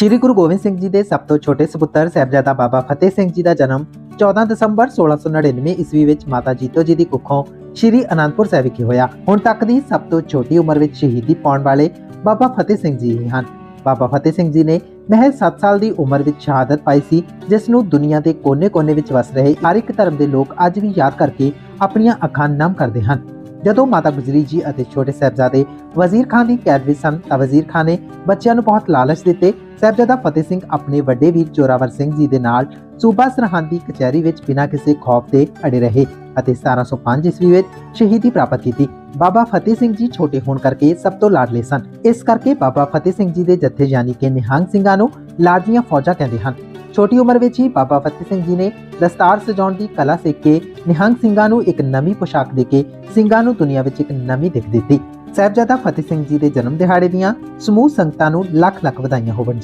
ਸ਼੍ਰੀ ਗੁਰੂ ਗੋਬਿੰਦ ਸਿੰਘ ਜੀ ਦੇ ਸਭ ਤੋਂ ਛੋਟੇ ਸੁਪੁੱਤਰ ਸਾਹਿਬਜ਼ਾਦਾ ਬਾਬਾ ਫਤਿਹ ਸਿੰਘ ਜੀ ਦਾ ਜਨਮ 14 ਦਸੰਬਰ 1699 ਈਸਵੀ ਵਿੱਚ ਮਾਤਾ ਜੀਤੋ ਜੀ ਦੀ ਕੁੱਖੋਂ ਸ਼੍ਰੀ ਅਨੰਦਪੁਰ ਸਾਹਿਬ ਵਿਖੇ ਹੋਇਆ। ਹੁਣ ਤੱਕ ਦੀ ਸਭ ਤੋਂ ਛੋਟੀ ਉਮਰ ਵਿੱਚ ਸ਼ਹੀਦੀ ਪਾਉਣ ਵਾਲੇ ਬਾਬਾ ਫਤਿਹ ਸਿੰਘ ਜੀ ਹੀ ਹਨ। ਬਾਬਾ ਫਤਿਹ ਸਿੰਘ ਜੀ ਨੇ ਮਹਿਜ਼ 7 ਸਾਲ ਦੀ ਉਮਰ ਵਿੱਚ ਸ਼ਹਾਦਤ ਪਾਈ ਸੀ, ਜਿਸ ਨੂੰ ਦੁਨੀਆ ਦੇ ਕੋਨੇ-ਕੋਨੇ ਵਿੱਚ ਵਸ ਰਹੇ ਹਰ ਇੱਕ ਧਰਮ ਦੇ ਲੋਕ ਅੱਜ ਵੀ ਯਾਦ ਕਰਕੇ ਆਪਣੀਆਂ ਅੱਖਾਂ ਨਮ ਕਰਦੇ ਹਨ। ਜਦੋਂ ਮਾਤਾ ਗੁਜਰੀ ਜੀ ਅਤੇ ਛੋਟੇ ਸਾਹਿਬਜ਼ਾਦੇ ਵਜ਼ੀਰ ਖਾਨ ਦੀ ਕੈਦ ਵਿੱਚ ਸਨ ਤਾਂ ਵਜ਼ੀਰ ਖਾਨ ਨੇ ਬੱਚਿਆਂ ਨੂੰ ਬਹੁਤ ਲਾਲਚ ਦਿੱਤੇ। ਸਾਹਿਬਜ਼ਾਦਾ ਫਤਿਹ ਸਿੰਘ ਆਪਣੇ ਵੱਡੇ ਵੀਰ ਜੋਰਾਵਰ ਸਿੰਘ ਜੀ ਦੇ ਨਾਲ ਸੂਬਾ ਸਰਹੰਦ ਦੀ ਕਚਹਿਰੀ ਵਿੱਚ ਬਿਨਾਂ ਕਿਸੇ ਖੌਫ ਦੇ ਅੜੇ ਰਹੇ ਅਤੇ 1705 ਈਸਵੀ ਵਿੱਚ ਸ਼ਹੀਦੀ ਪ੍ਰਾਪਤ ਕੀਤੀ। ਬਾਬਾ ਫਤਿਹ ਸਿੰਘ ਜੀ ਛੋਟੇ ਹੋਣ ਕਰਕੇ ਸਭ ਤੋਂ ਲਾਡਲੇ ਸਨ। ਇਸ ਕਰਕੇ ਬਾਬਾ ਫਤਿਹ ਸਿੰਘ ਜੀ ਦੇ ਜਥੇ ਯਾਨੀ ਕਿ ਨਿਹੰਗ ਸਿੰਘਾਂ ਨੂੰ ਲਾਡੀਆਂ ਫੌਜਾਂ ਕਹਿੰਦੇ ਹਨ। ਛੋਟੀ ਉਮਰ ਵਿੱਚ ਹੀ ਬਾਬਾ ਫਤਿਹ ਸਿੰਘ ਜੀ ਨੇ ਦਸਤਾਰ ਸਜਾਉਣ ਦੀ ਕਲਾ ਸਿੱਖ ਕੇ ਨਿਹੰਗ ਸਿੰਘਾਂ ਨੂੰ ਇੱਕ ਨਵੀਂ ਪੋਸ਼ਾਕ ਦੇ ਕੇ ਸਿੰਘਾਂ ਨੂੰ ਦੁਨੀਆ ਵਿੱਚ ਇੱਕ ਨਵੀਂ ਦਿੱਖ ਦਿੱਤੀ। ਸਾਹਿਬਜ਼ਾਦਾ ਫਤਿਹ ਸਿੰਘ ਜੀ ਦੇ ਜਨਮ ਦਿਹਾੜੇ ਦੀਆਂ ਸਮੂਹ ਸੰਗਤਾਂ ਨੂੰ ਲੱਖ ਲੱਖ ਵਧਾਈਆਂ ਹੋਵਣ